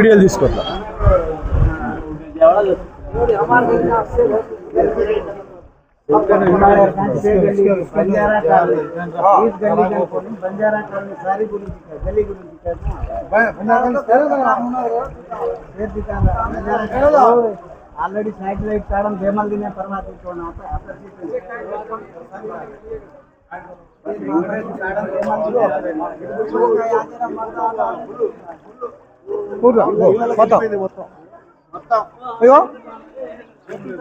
వీడియోలు తీసుకోవట్లా already satellite కావడం జయమల్ దినే పరమాత్మ చూడండి మొత్తం. ఇగో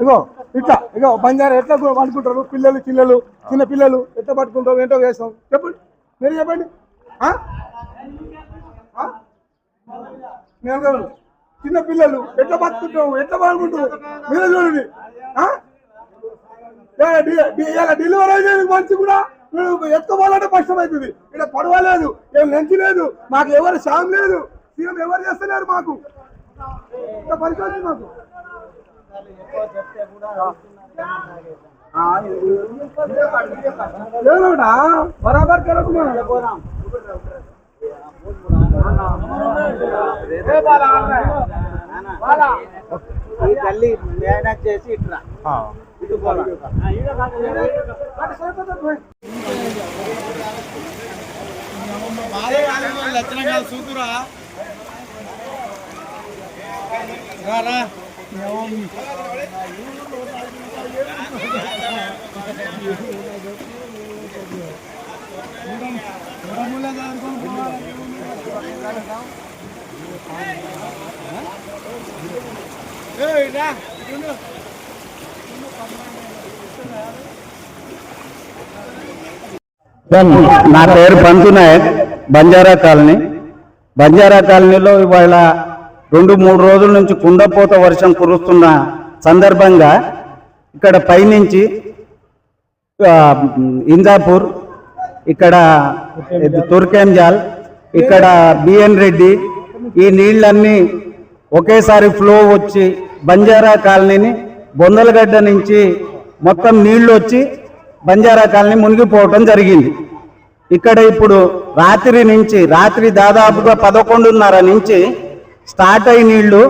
ఇగో ఇట్లా ఇగో బంజారా ఎట్లా పట్టుకుంటారు పిల్లలు చిల్లలు చిన్న పిల్లలు ఎట్లా పట్టుకుంటారు? ఏంటో వేస్తాం. చెప్పండి. మీరు చెప్పండి. చిన్న పిల్లలు ఎట్లా పట్టుకుంటాం ఎట్లా బాగుంటాం మీరు చూడండి. డెలివరీ అయ్యేది మంచి కూడా. ఎత్తుకోవాలంటే కష్టమవుతుంది ఇక్కడ పడవలేదు. ఏం లంచ్ లేదు. మాకు ఎవరు సాయం లేదు. సీఎం ఎవరు చేస్తలేరు మాకు? ఇంత పరిస్థితి మాకు. లేదోడా బరాబర్ కరకు ఈ గల్లీ మేనేజ్ చేసి ఇట్లా ఇటు పోలా నా పేరు పంతు నాయక్ బంజారా కాలనీ. బంజారా కాలనీలో ఇవాళ రెండు మూడు రోజుల నుంచి కుండపోత వర్షం కురుస్తున్న సందర్భంగా ఇక్కడ పైనుంచి ఇందాపూర్ ఇంజాపూర్ ఇక్కడ ఇది తుర్కెంజాల్ ఇక్కడ బిఎన్ రెడ్డి ఈ నీళ్ళన్నీ ఒకేసారి ఫ్లో వచ్చి బంజారా కాలనీని బొందలగడ్డ నుంచి మొత్తం నీళ్ళు వచ్చి బంజారా కాలనీ మునిగిపోవటం జరిగింది. ఇక్కడ ఇప్పుడు రాత్రి నుంచి రాత్రి దాదాపుగా పదకొండున్నర నుంచి స్టార్ట్ అయి నీళ్ళు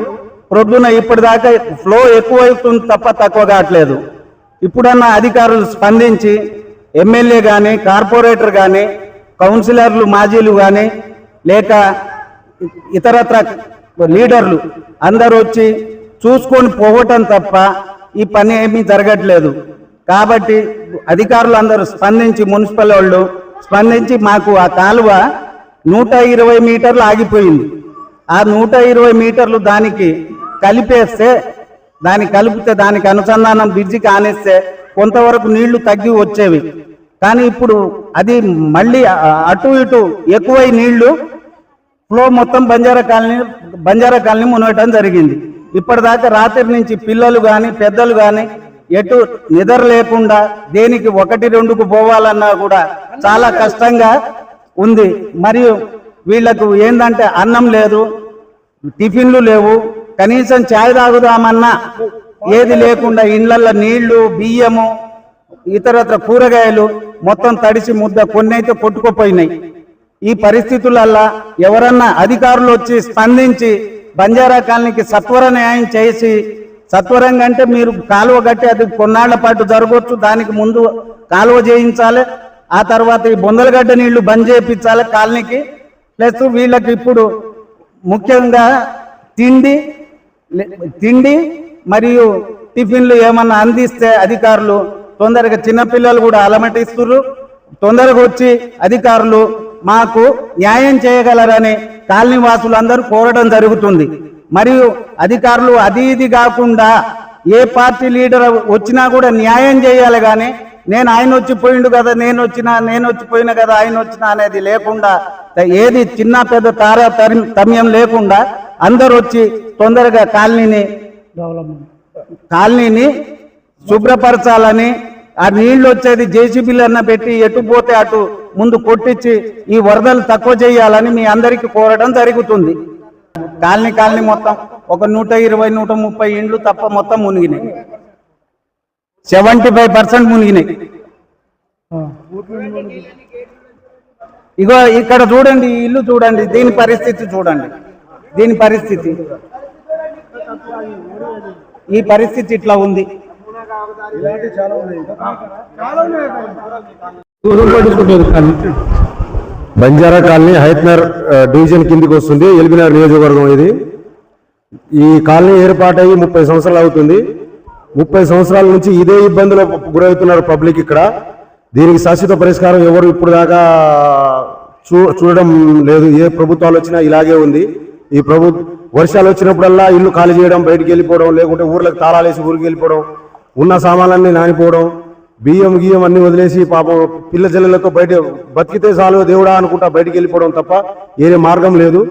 ప్రొద్దున ఇప్పటిదాకా ఫ్లో ఎక్కువవుతుంది తప్ప తక్కువ కావట్లేదు. ఇప్పుడన్నా అధికారులు స్పందించి ఎమ్మెల్యే కానీ కార్పొరేటర్ కానీ కౌన్సిలర్లు మాజీలు కానీ లేక ఇతరత్ర లీడర్లు అందరూ వచ్చి చూసుకొని పోవటం తప్ప ఈ పని ఏమీ జరగట్లేదు. కాబట్టి అధికారులు అందరూ స్పందించి మున్సిపల్ వాళ్ళు స్పందించి మాకు ఆ కాలువ నూట ఇరవై మీటర్లు ఆగిపోయింది. ఆ నూట ఇరవై మీటర్లు దానికి కలిపేస్తే దాన్ని కలిపితే దానికి అనుసంధానం బ్రిడ్జికి ఆనేస్తే కొంతవరకు నీళ్ళు తగ్గి వచ్చేవి. కానీ ఇప్పుడు అది మళ్ళీ అటు ఇటు ఎక్కువై నీళ్ళు ఫ్లో మొత్తం బంజారా కాలనీ బంజారా కాలనీ మునగటం జరిగింది. ఇప్పటిదాకా రాత్రి నుంచి పిల్లలు కానీ పెద్దలు కానీ ఎటు నిద్ర లేకుండా దేనికి ఒకటి రెండుకు పోవాలన్నా కూడా చాలా కష్టంగా ఉంది. మరియు వీళ్ళకు ఏంటంటే అన్నం లేదు టిఫిన్లు లేవు కనీసం ఛాయ్ తాగుదామన్నా ఏది లేకుండా ఇండ్లల్లో నీళ్ళు బియ్యము ఇతరత్ర కూరగాయలు మొత్తం తడిసి ముద్ద కొన్ని అయితే కొట్టుకుపోయినాయి. ఈ పరిస్థితులల్లా ఎవరన్నా అధికారులు వచ్చి స్పందించి బంజారా కాలనీకి సత్వర న్యాయం చేసి సత్వరంగా అంటే మీరు కాలువ కట్టి అది కొన్నాళ్ళ పాటు జరగవచ్చు దానికి ముందు కాలువ చేయించాలి ఆ తర్వాత ఈ బొందలగడ్డ నీళ్ళు బంద్ చేయించాలి కాలనీకి. ప్లస్ వీళ్ళకి ఇప్పుడు ముఖ్యంగా తిండి తిండి మరియు టిఫిన్లు ఏమన్నా అందిస్తే అధికారులు తొందరగా చిన్నపిల్లలు కూడా అలమటిస్తున్నారు తొందరగా వచ్చి అధికారులు మాకు న్యాయం చేయగలరని కాలనీ వాసులు అందరూ కోరడం జరుగుతుంది. మరియు అధికారులు అది ఇది కాకుండా ఏ పార్టీ లీడర్ వచ్చినా కూడా న్యాయం చేయాలి కానీ నేను ఆయన వచ్చి పోయిండు కదా నేను వచ్చినా నేను వచ్చిపోయినా కదా ఆయన వచ్చినా అనేది లేకుండా ఏది చిన్న పెద్ద తార తమ్యం లేకుండా అందరూ వచ్చి తొందరగా కాలనీని కాలనీని శుభ్రపరచాలని ఆ నీళ్ళు వచ్చేది జేసీబీలన్న పెట్టి ఎటు పోతే అటు ముందు కొట్టించి ఈ వరదలు తక్కువ చేయాలని మీ అందరికీ కోరడం జరుగుతుంది. కాలనీ కాలనీ మొత్తం ఒక నూట ఇరవై నూట ముప్పై ఇండ్లు తప్ప మొత్తం మునిగినాయి. సెవెంటీ ఫైవ్ పర్సెంట్ మునిగినాయి. ఇగో ఇక్కడ చూడండి ఈ ఇల్లు చూడండి దీని పరిస్థితి చూడండి. దీని పరిస్థితి. ఈ పరిస్థితి ఇట్లా ఉంది. చాలా బంజారా కాలనీ హైత్నర్ డివిజన్ కిందికి వస్తుంది ఎల్బినగర్ నియోజకవర్గం ఇది. ఈ కాలనీ ఏర్పాటయ్యి ముప్పై సంవత్సరాలు అవుతుంది. ముప్పై సంవత్సరాల నుంచి ఇదే ఇబ్బందులకు గురవుతున్నారు పబ్లిక్ ఇక్కడ. దీనికి శాశ్వత పరిష్కారం ఎవరు ఇప్పుడు దాకా చూ చూడడం లేదు. ఏ ప్రభుత్వాలు వచ్చినా ఇలాగే ఉంది. ఈ ప్రభు వర్షాలు వచ్చినప్పుడల్లా ఇల్లు ఖాళీ చేయడం బయటికి వెళ్ళిపోవడం లేకుంటే ఊర్లకు తాళాలేసి ఊరికి వెళ్ళిపోవడం ఉన్న సామాన్లన్నీ నానిపోవడం బియ్యం గియ్యం అన్ని వదిలేసి పాపం పిల్ల జల్లలతో బయట బతికితే చాలు దేవుడా అనుకుంటా బయటికి వెళ్ళిపోవడం తప్ప ఏదే మార్గం లేదు.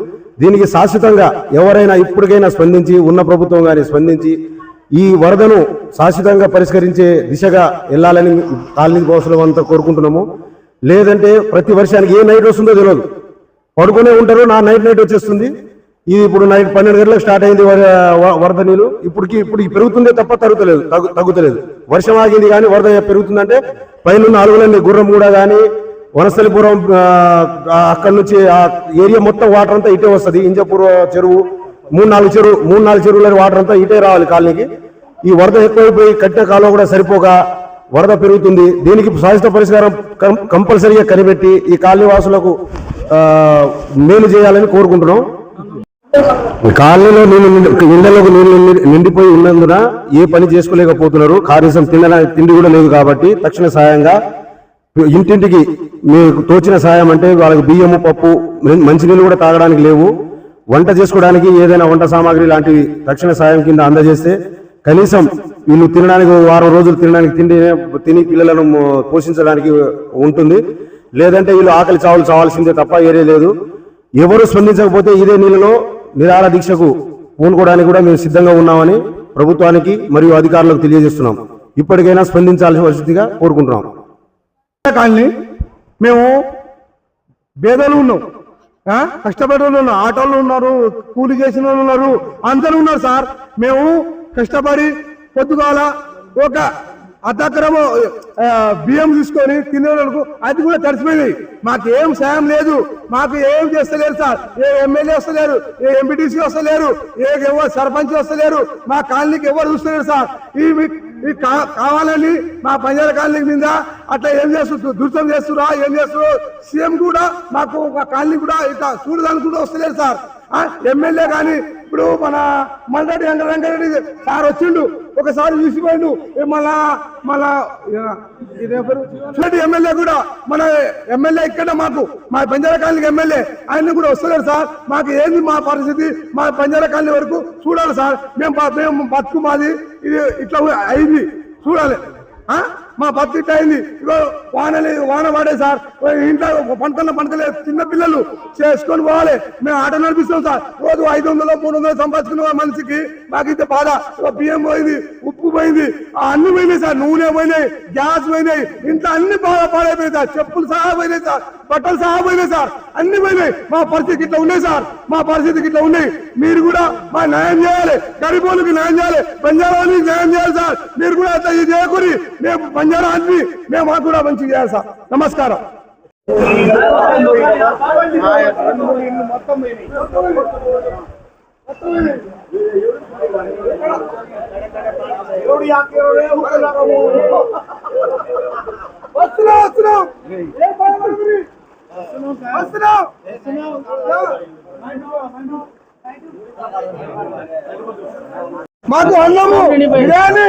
దీనికి శాశ్వతంగా ఎవరైనా ఇప్పటికైనా స్పందించి ఉన్న ప్రభుత్వం కానీ స్పందించి ఈ వరదను శాశ్వతంగా పరిష్కరించే దిశగా వెళ్ళాలని కాలనీ వాసులు అంతా కోరుకుంటున్నాము. లేదంటే ప్రతి వర్షానికి ఏ నైట్ వస్తుందో తెలియదు పడుకునే ఉంటారు నా నైట్ నైట్ వచ్చేస్తుంది. ఇది ఇప్పుడు నైట్ పన్నెండు గంటలకు స్టార్ట్ అయింది వరద నీళ్ళు ఇప్పటికి ఇప్పుడు పెరుగుతుందే తప్ప తగ్గుతలేదు తగ్గు- తగ్గుతలేదు. వర్షం ఆగింది కానీ వరద పెరుగుతుందంటే పైన అలుగులన్నీ గుర్రం కూడా కానీ వనస్థలిపురం అక్కడి నుంచి ఆ ఏరియా మొత్తం వాటర్ అంతా ఇటే వస్తుంది. ఇంజపూర్ చెరువు మూడు నాలుగు చెరువు మూడు నాలుగు చెరువుల వాటర్ అంతా ఇటే రావాలి కాలనీకి. ఈ వరద ఎక్కువైపోయి కట్టిన కాలం కూడా సరిపోక వరద పెరుగుతుంది. దీనికి శాశ్వత పరిష్కారం కం- కంపల్సరీగా కనిపెట్టి ఈ కాలనీ వాసులకు మేలు చేయాలని కోరుకుంటున్నాం. కాలనీలో నీళ్ళు నిండి- నీళ్ళు నిండిపోయి ఉన్నందున ఏ పని చేసుకోలేకపోతున్నారు. కనీసం తినడానికి తిండి కూడా లేదు కాబట్టి తక్షణ సాయంగా ఇంటింటికి మీకు తోచిన సాయం అంటే వాళ్ళకి బియ్యము పప్పు మంచినీళ్ళు కూడా తాగడానికి లేవు. వంట చేసుకోవడానికి ఏదైనా వంట సామాగ్రి లాంటివి తక్షణ సాయం కింద అందజేస్తే కనీసం వీళ్ళు తినడానికి వారం రోజులు తినడానికి తిండి తిని పిల్లలను పోషించడానికి ఉంటుంది. లేదంటే వీళ్ళు ఆకలి చావులు చావాల్సిందే తప్ప ఏరే లేదు. ఎవరు స్పందించకపోతే ఇదే నీళ్ళలో నిరాహార దీక్షకు పూనుకోవడానికి కూడా మేము సిద్ధంగా ఉన్నామని ప్రభుత్వానికి మరియు అధికారులకు తెలియజేస్తున్నాం. ఇప్పటికైనా స్పందించాల్సిన పరిస్థితిగా కోరుకుంటున్నాం. కాలనీ మేము పేదలు ఉన్నాం. కష్టపడే వాళ్ళు ఉన్నారు ఆటోలు ఉన్నారు కూలి చేసిన వాళ్ళు ఉన్నారు అందరూ ఉన్నారు సార్. మేము కష్టపడి పొద్దుగాల ఒక అతక్రమ బియ్యం తీసుకొని తినే వాళ్ళకు అది కూడా తడిచిపోయింది మాకు ఏం సాయం లేదు. మాకు ఏం చేస్తలేరు సార్. ఏ ఎమ్మెల్యే వస్తలేరు ఏ ఎంపీటీసీ వస్తలేరు ఏ ఎవరు సర్పంచ్ వస్తలేరు మా కాలనీకి ఎవరు చూస్తలేరు సార్. ఈ ఇది ఈ కా- కావాలని మా పంజాల కాలనీ మీద అట్లా ఏం చేస్తున్నారు దుర్తం చేస్తురా ఏం చేస్తున్నారు సీఎం కూడా మాకు ఒక కాలనీ కూడా ఇట్లా చూడడానికి కూడా వస్తలేదు సార్. ఎమ్మెల్యే కానీ ఇప్పుడు మన మల్రెడ్డి వెంకటరెడ్డి సార్ వచ్చిండు. ఒకసారి చూసిపోయిండు మళ్ళా మళ్ళా ఎమ్మెల్యే కూడా మన ఎమ్మెల్యే ఇక్కడ మాకు మా బంజారా కాలనీకి ఎమ్మెల్యే. ఆయన కూడా వస్తలేరు సార్. మాకు ఏంది మా పరిస్థితి? మా బంజారా కాలనీ వరకు చూడాలి సార్. మేము మేము బతుకు మాది. ఇది ఇట్లా అయింది. చూడాలి. ఆ? మా బతుకు అయింది. ఇగో లేదు వాన పడే సార్. ఇంట్లో పంటలు పంటలేదు చిన్న పిల్లలు చేసుకొని పోవాలి. మేము ఆట నడిపిస్తాం సార్. రోజు ఐదు వందలు మూడు వందలు సంపాదించుకున్న మనిషికి మాకు ఇంత బాధ. బియ్యం పోయింది ఉప్పు పోయింది అన్ని పోయినాయి సార్. నూనె పోయినాయి గ్యాస్ పోయినాయి. ఇంట్లో అన్ని బాగా పాడైపోయినాయి సార్. చెప్పులు సహా పోయినాయి సార్. బట్టలు సహా పోయినాయి సార్. అన్ని పోయినాయి. మా పరిస్థితి ఇట్లా ఉన్నాయి సార్. మా పరిస్థితికి ఇట్లా ఉన్నాయి. మీరు కూడా మా న్యాయం చేయాలి. గరీబోళ్ళకి న్యాయం చేయాలి. పంజాబ్ వాళ్ళకి న్యాయం చేయాలి సార్. మీరు కూడా అట్లా ఇది చేయకూరి మేము బంజారా అన్ని మేము మాకు కూడా మంచిగా చేయాలి సార్ నమస్కారం వస్తున్నాం వస్తున్నాం ఏం భయపడకురి. వస్తున్నాం మాకు అన్నము బిర్యానీ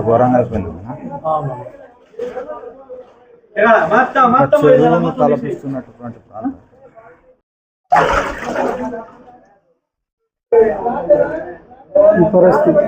ఘోరంగా అయిపోయింది చెరువును తలపిస్తున్నటువంటి ప్రాంతం. పరిస్థితి.